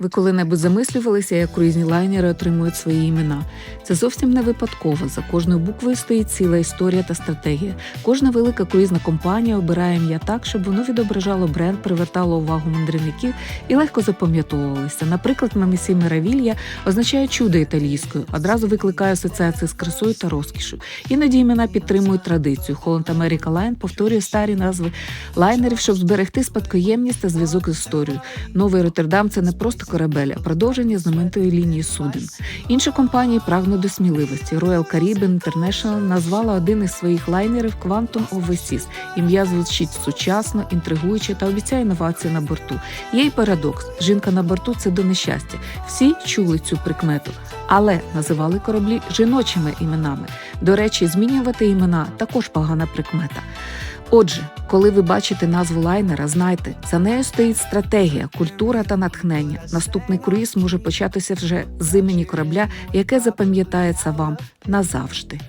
Ви коли-небудь замислювалися, як круїзні лайнери отримують свої імена? Це зовсім не випадково. За кожною буквою стоїть ціла історія та стратегія. Кожна велика круїзна компанія обирає ім'я так, щоб воно відображало бренд, привертало увагу мандрівників і легко запам'ятовувалося. Наприклад, Мамісі Меравілья означає чудо італійською, одразу викликає асоціації з красою та розкішу. Іноді імена підтримують традицію. Holland America Line повторює старі назви лайнерів, щоб зберегти спадкоємність та зв'язок з історією. Новий Роттердам це не просто корабель, а продовження знаменитої лінії суден. Інші компанії прагнуть до сміливості. Royal Caribbean International назвала один із своїх лайнерів Quantum of Seas. Ім'я звучить сучасно, інтригуюче та обіцяє інновації на борту. Є й парадокс: жінка на борту це до нещастя. Всі чули цю прикмету, але називали кораблі жіночими іменами. До речі, змінювати імена також погана прикмета. Отже, коли ви бачите назву лайнера, знайте, за нею стоїть стратегія, культура та натхнення. Наступний круїз може початися вже з імені корабля, яке запам'ятається вам назавжди.